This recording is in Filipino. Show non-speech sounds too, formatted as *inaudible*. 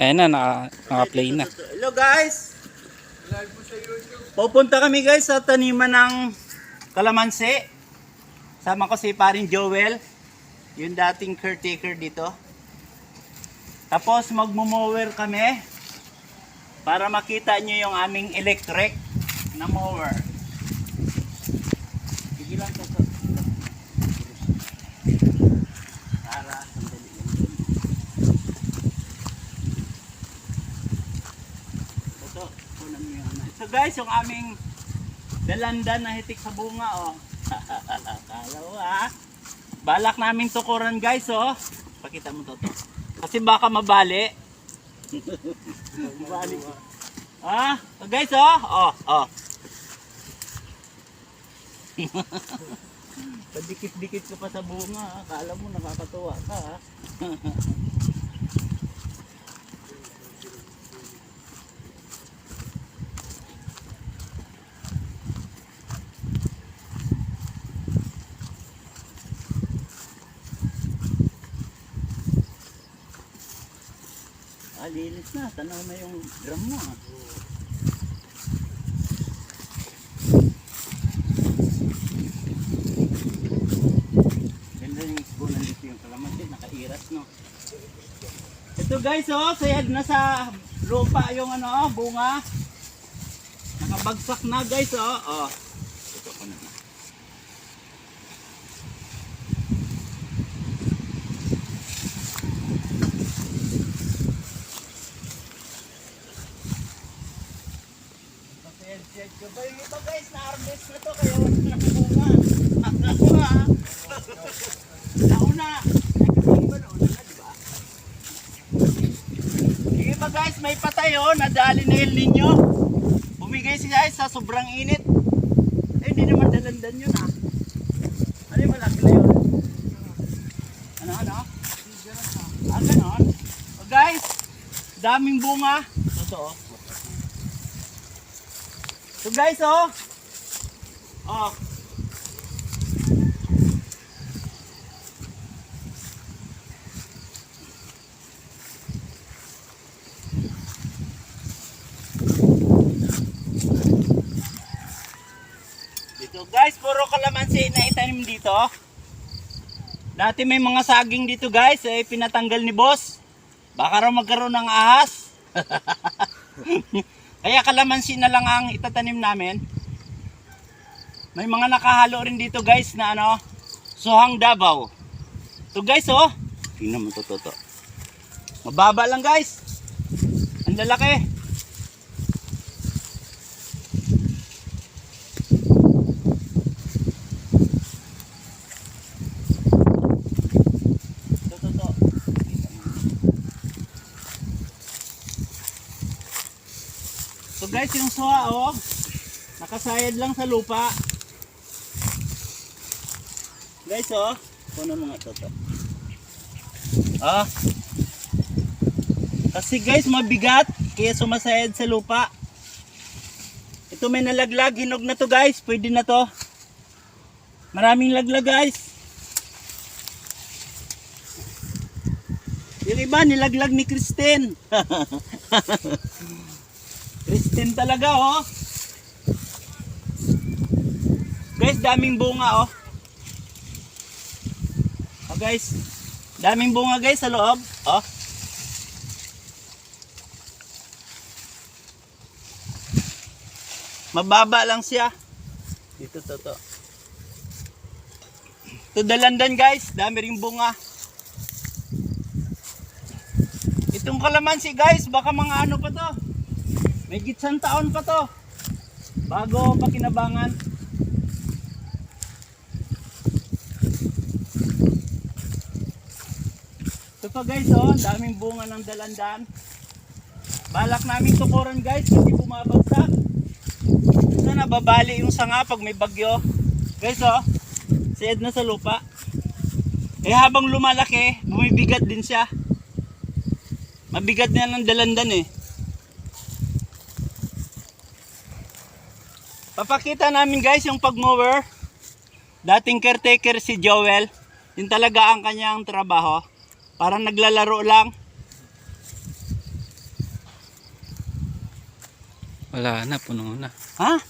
Ayan na, naka, naka-play na. Hello guys! Pupunta kami guys sa taniman ng kalamansi. Sama ko si parin Joel, yung dating caretaker dito. Tapos magmo-mower kami para makita nyo yung aming electric na mower. Sige lang to. to. Para sandali lang dun. Ito, kunan mo yung ano. Ito guys, yung aming dalandan na hitik sa bunga, oh. *laughs* Kala mo, ha? Balak namin tukuran guys, oh. Pakita mo to, to. Kasi baka mabali. *laughs* mabali. Ah, oh, guys, oh. Oh, oh. *laughs* Padikit-dikit ko pa sa bunga, ha? Kala mo nakakatuwa ka, ha? Ah, linis na. Tanaw na yung drum mo. ah. Ganda yung ispunan dito yung kalamansi. Nakairas, no? Ito guys, oh. Sayad na sa lupa yung ano, bunga. Nakabagsak na guys, oh. Oh. Yung guys, na-harvest na kaya wala na. Nauna. Iba guys, may patay oh, nadali na El Nino. Bumigay si guys sa sobrang init. Eh, hindi naman dalandan yun ah. Ano yung malaki na yun? Ano, ano? Ah, ganon. Oh, guys, daming bunga. Totoo. So guys, oh. Oh. Dito guys, puro kalamansi na itanim dito. Dati may mga saging dito guys, eh pinatanggal ni boss. Baka raw magkaroon ng ahas. *laughs* Kaya kalamansi na lang ang itatanim namin. May mga nakahalo rin dito guys na ano, Sohang Davao. To guys oh, tingnan mo to to to. Mababa lang guys. Ang lalaki. To to to. So guys, yung suha oh, nakasayad lang sa lupa. Guys oh, kuno mga to to. Ah. Kasi guys, mabigat kaya sumasayad sa lupa. Ito may nalaglag, hinog na to guys, pwede na to. Maraming laglag guys. Yung iba nilaglag ni Kristen. *laughs* Kristen talaga oh. Guys, daming bunga oh. Oh guys, daming bunga guys sa loob. Oh. Mababa lang siya. Dito to to. Ito dalandan guys, dami ring bunga. Itong kalamansi guys, baka mga ano pa to. May gitsang taon pa to. Bago pa kinabangan. Ito pa guys oh, daming bunga ng dalandan. Balak namin tukuran guys kasi bumabagsak. Ito nababali yung sanga pag may bagyo. Guys oh, sayad na sa lupa. Eh habang lumalaki, bumibigat din siya. Mabigat na ng dalandan eh. Papakita namin guys yung pagmower. Dating caretaker si Joel. Yun talaga ang kanyang trabaho. Parang naglalaro lang. Wala na, puno na. Ha?